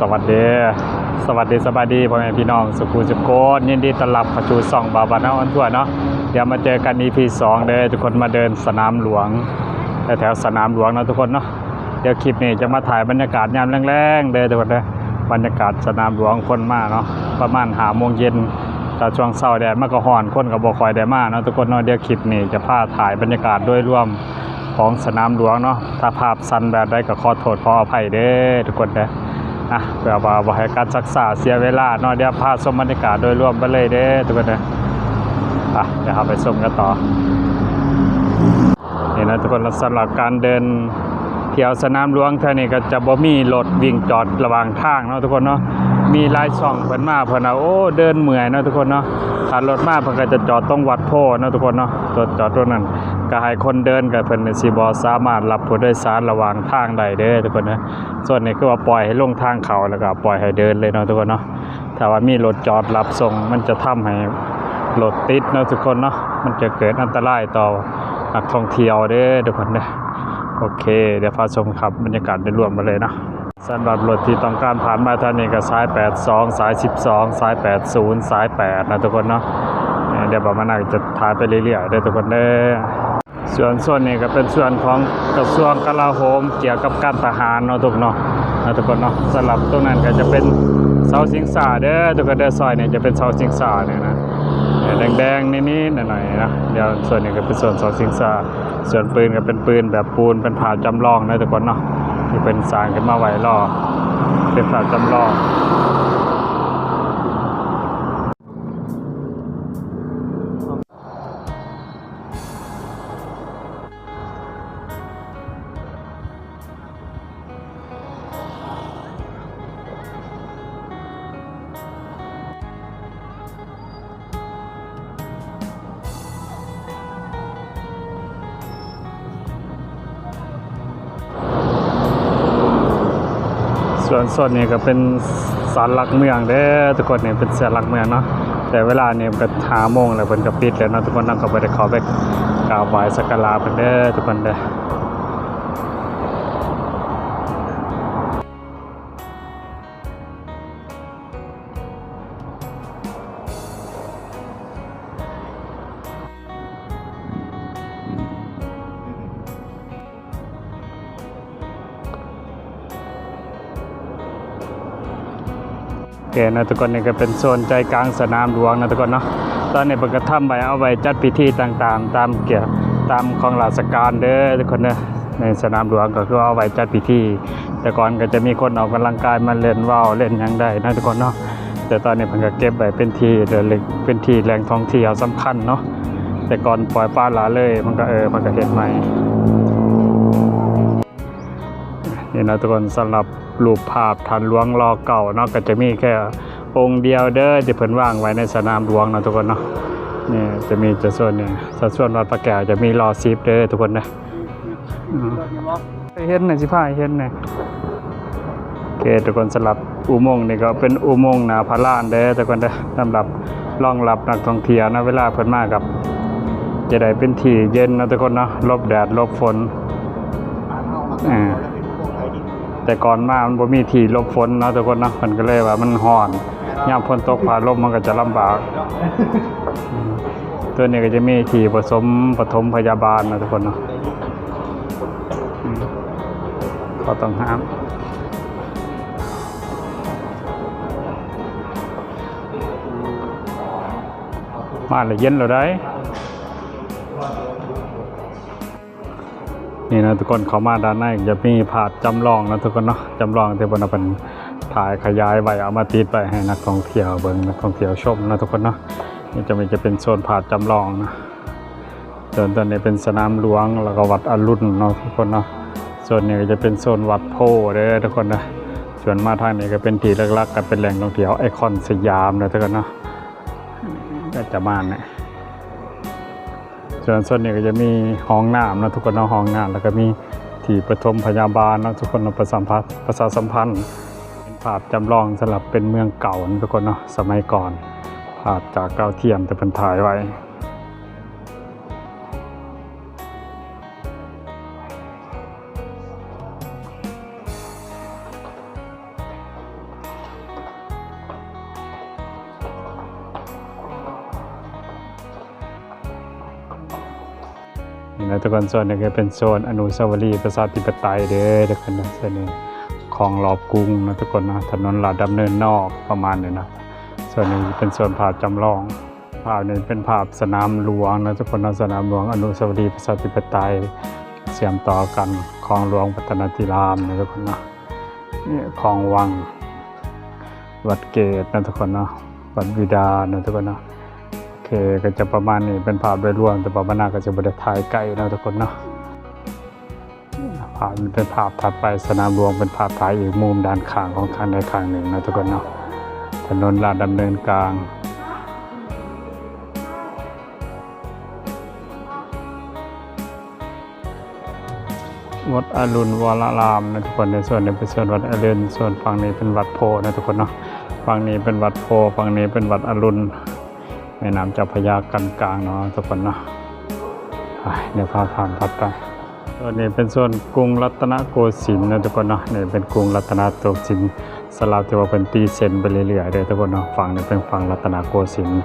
สวัสดี สวัสดีสบายดีพ่อแม่พี่น้องสุขุมสุขโกนยินดีต้อนรับเข้าสู่ช่องบาบานาออนทั่วเนาะเดี๋ยวมาเจอกัน EP 2เด้อทุกคนมาเดินสนามหลวงแถวสนามหลวงนะทุกคนเนาะเดี๋ยวคลิปนี้จะมาถ่ายบรรยากาศยามแรงๆเด้อทุกคนเด้อบรรยากาศสนามหลวงคนมากเนาะประมาณหาโมงเย็นแต่ช่วงเช้าแดดมันก็ร้อนคนก็บ่ค่อยได้มากเนาะทุกคนเนาะเดี๋ยวคลิปนี้จะพาถ่ายบรรยากาศโดยรวมของสนามหลวงเนาะถ้าภาพสั้นแบบใดก็ขอโทษขออภัยเด้อทุกคนเด้อ อะเพื่อว่าบ่ให้การศึกษาเสียเวลาเนาะเดี๋ยวพาชมบรรยากาศโดยรวมไปเลยเด้อทุกคนเด้ออะเดี๋ยวเราไปชมกันต่อนี่นะทุกคนสำหรับการเดินเที่ยวสนามหลวงเท่านี้ก็จะบ่มีรถวิ่งจอดระหว่างทางเนาะทุกคนเนาะมีลายช่องเพิ่นมาเพิ่นเอาโอ้เดินเมื่อยเนาะทุกคนเนาะถ้ารถมาเพิ่นก็จะจอดตรงวัดโพเนาะทุกคนเนาะจอดจอดตรงนั้น ก็ให้คนเดินก็เพิ่นสิบ่สามารถรับผู้โดยสารระหว่างทางได้เด้อทุกคนนะส่วนนี้คือว่าปล่อยให้ลงทางเขาแล้วก็ปล่อยให้เดินเลยเนาะทุกคนเนาะถ้าว่ามีรถจอดรับส่งมันจะทำให้รถติดเนาะทุกคนเนาะมันจะเกิดอันตรายต่อนักท่องเที่ยวเด้อทุกคนเด้อโอเค เดี๋ยวพาชมครับบรรยากาศโดยรวมมาเลยเนาะสำหรับรถที่ต้องการผ่านมาทางนี้ก็สาย 82 สาย 12 สาย 80 สาย 8 นะทุกคนเนาะเอ่อเดี๋ยวประมาณนั้นจะถ่ายไปเรื่อยๆเด้อทุกคนเด้อ ส่วนส่วนนี้ก็เป็นส่วนของกระทรวงกลาโหมเกี่ยวกับการทหารเนาะทุกเนาะนะทุกคนเนาะสำหรับตรงนั้นก็จะเป็นเสาสิงสาเด้อทุกคนเด้อซอยเนี่ยจะเป็นเสาสิงสาเนี่ยนะแดงๆนิดๆหน่อยๆนะเดี๋ยวส่วนนี้ก็เป็นส่วนเสาสิงสาส่วนปืนก็เป็นปืนแบบปูนเป็นผ่าจำลองนะทุกคนเนาะที่เป็นสางขึ้นมาไว้รอเป็นผ่าจำลอง ส่วนส่วนนี้ก็เป็นสารหลักเมืองเด้อทุกคนนี่เป็นสารหลักเมืองเนาะแต่เวลานี่ก็หาโมงแล้วเพิ่นก็ปิดแล้วเนาะทุกคนนั่งก็ไปได้เข้าไปกราบไหว้สักการะเพิ่นเด้อทุกคนเด้อ คนะทุกคนนี่ก็เป็นโซนใจกลางสนามหลวงนะทุกคนเนาะตอนนี้เพิ่นก็ทำไว้เอาไว้จัดพิธีต่างๆ ตามเกี่ยวตามของราชการเด้อทุกคนเด้อในสนามหลวงก็คือเอาไว้จัดพิธี แต่ก่อนก็จะมีคนออกกำลังกายมาเล่นว่าวเล่นยังได้นะทุกคนเนาะแต่ตอนนี้เพิ่นก็เก็บไว้เป็นที่เดินเล็กเป็นที่แหล่งท่องเที่ยวสำคัญเนาะแต่ก่อนปล่อยปลาละเลย มันก็เออมันก็เฮ็ดใหม่นี่นะทุกคนสำหรับ รูปภาพทันหลวงรอเก่าเนาะก็จะมีแค่องค์เดียวเด้อที่เพิ่นวางไว้ในสนามหลวงนะทุกคนเนาะนี่จะมีจะส่วนนี่สัดส่วนวัดพระแก้วจะมีรอซีฟเด้อทุกคนนะไปเห็นหน่อยสิพาให้เห็นหน่อยโอเคทุกคนสำหรับอุโมงค์นี่ก็เป็นอุโมงค์นาพระลานเด้อทุกคนเด้อสำหรับรองรับนักท่องเที่ยวนะเวลาเพิ่นมากับ จะได้เป็นที่เย็นนะทุกคนเนาะลบแดดลบฝนอ่า แต่ก่อนมามันบ่มีที่หลบฝนเนาะทุกคนเนาะมันก็เลยว่ามันร้อนยามฝนตกผ่าลมมันก็จะลำบาก ตัวนี้ก็จะมีที่ผสมปฐมพยาบาลนะทุกคนเนาะอืมก็ต้องห้ามมาแล้วเย็นแล้วได้ นี่นะทุกคนเข้ามาด้านในจะมีผาดจำลองนะทุกคนเนาะจำลองที่บนเป็นถ่ายขยายไว้เอามาติดไปให้นักท่องเที่ยวเบิ่งนักท่องเที่ยวชมนะทุกคนเนาะนี่จะมีจะเป็นโซนผาดจำลองนะส่วนตอนนี้เป็นสนามหลวงแล้วก็วัดอรุณเนาะทุกคนเนาะส่วนนี้ก็จะเป็นโซนวัดโพเด้อทุกคนนะส่วนมาทางนี้ก็เป็นที่ลักๆก็เป็นแหล่งท่องเที่ยวไอคอนสยามนะทุกคนเนาะก็จะมาเนี่ย ส่วนส่วนนี้ก็จะมีห้องน้ำนะทุกคนเนาะห้องน้ำแล้วก็มีที่ปฐมพยาบาลนะทุกคนเนาะประสัมพันธ์ประสาสัมพันธ์เป็นภาพจำลองสำหรับเป็นเมืองเก่านะทุกคนเนาะสมัยก่อน ภาพจากดาวเทียมแต่เป็นถ่ายไว้ นะทุกคนส่วนหนึงก็เป็นโซนอนุสาวรีย์ประชาธิปไตยเด้อทุกคนนะส่วนหนึงของรอบกรุงนะทุกคนนะถนนลาดดำเนินนอกประมาณนี้นะส่วนนึ่งเป็นส่วนภาพจำลองภาพนี้เป็นภาพสนามหลวงนะทุกคนนะสนามหลวงอนุสาวรีย์ประชาธิปไตยเชื่อมต่อกันคลองหลวงพัฒนาธิรามนะทุกคนนะนี่คลองวังวัดเกตนะทุกคนนะวัดวิดานะทุกคนนะ เคก็จะประมาณนี้เป็นภาพโดยรวม แต่ประมาณหน้าก็จะบไดถ่ายใกล้นะทุกคนเนาะภาพเป็นภาพถัดไปสนามหลวงเป็นภาพถ่ายอีกมุมด้านข้างของข้างใดข้างหนึ่งนะทุกคนเนาะถนนลาดดำเนินกลางวัดอรุณวรารามนะทุกคนในส่วนนี้เป็นส่วนวัดอรุณส่วนฝั่งนี้เป็นวัดโพนะทุกคนเนาะฝั่งนี้เป็นวัดโพฝั่งนี้เป็นวัดอรุณ แม่น้ำเจ้าพยากันกลางเนาะทุกคนเนาะเดี๋ยวพาผ่านพัดไปส่วนนี้เป็นส่วนกรุงรัตนโกสินทร์นะทุกคนเนาะนี่เป็นกรุงรัตนโกสินทร์สลับที่ว่าเป็นตีเซนไปเรื่อยๆเลยทุกคนเนาะฝั่งนี้เป็นฝั่งรัตนโกสินทร์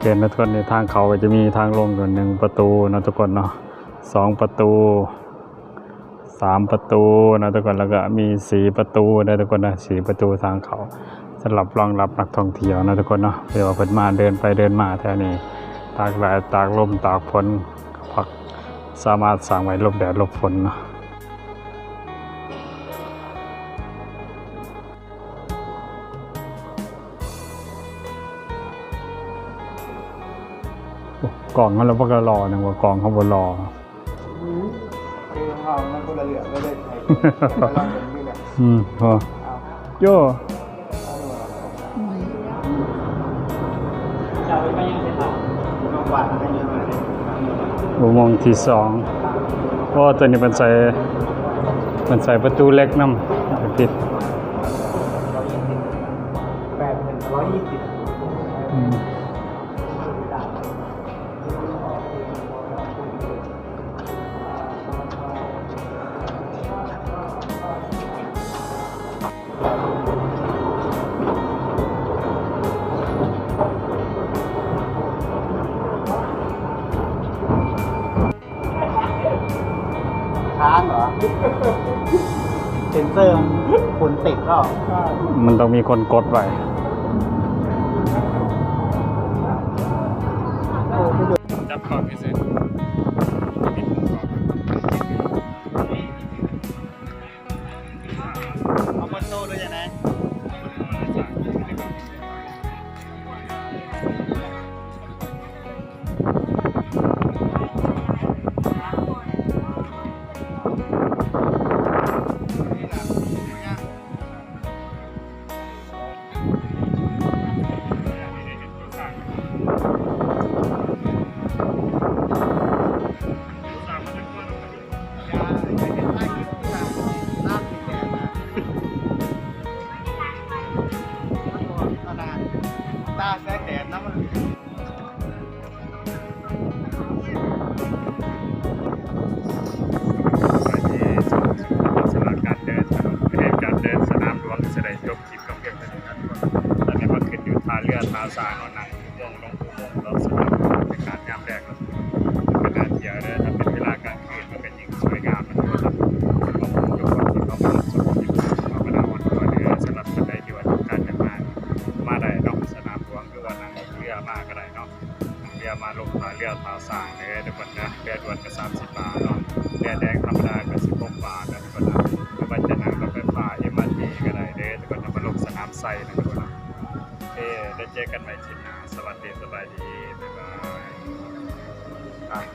เกณฑ์นะทุกคนในทางเขาจะมีทางลงอยู่หนึ่งประตูนะทุกคนเนาะ สองประตูสามประตูนะทุกคนแล้วก็มีสี่ประตูนะทุกคนนะสี่ประตูทางเขาสำหรับรองรับนักท่องเที่ยวนะทุกคนเนาะเผื่อว่าเพิ่นมาเดินไปเดินมาแถวนี้ตากแดดตากลมตากฝนพักสามารถสร้างไว้ลบแดดลบฝนเนาะกล่องเขาแล้วพวกก็รอหนึ่งว่ากล่องเขาบนรออื อืมพอเอาโย่จะไปยังไงต่อโรงพยาบาลไม่ยังไงอุโมงค์ที่สองเพราะว่าตัวนี้มันใส่มันใส่ประตูเล็กน้ำผิด เซนเซอร์คนติดก็ มันต้องมีคนกดไว้ เจอกันใหม่ชินหน้าสวัสดีสบายดี บ๊ายบาย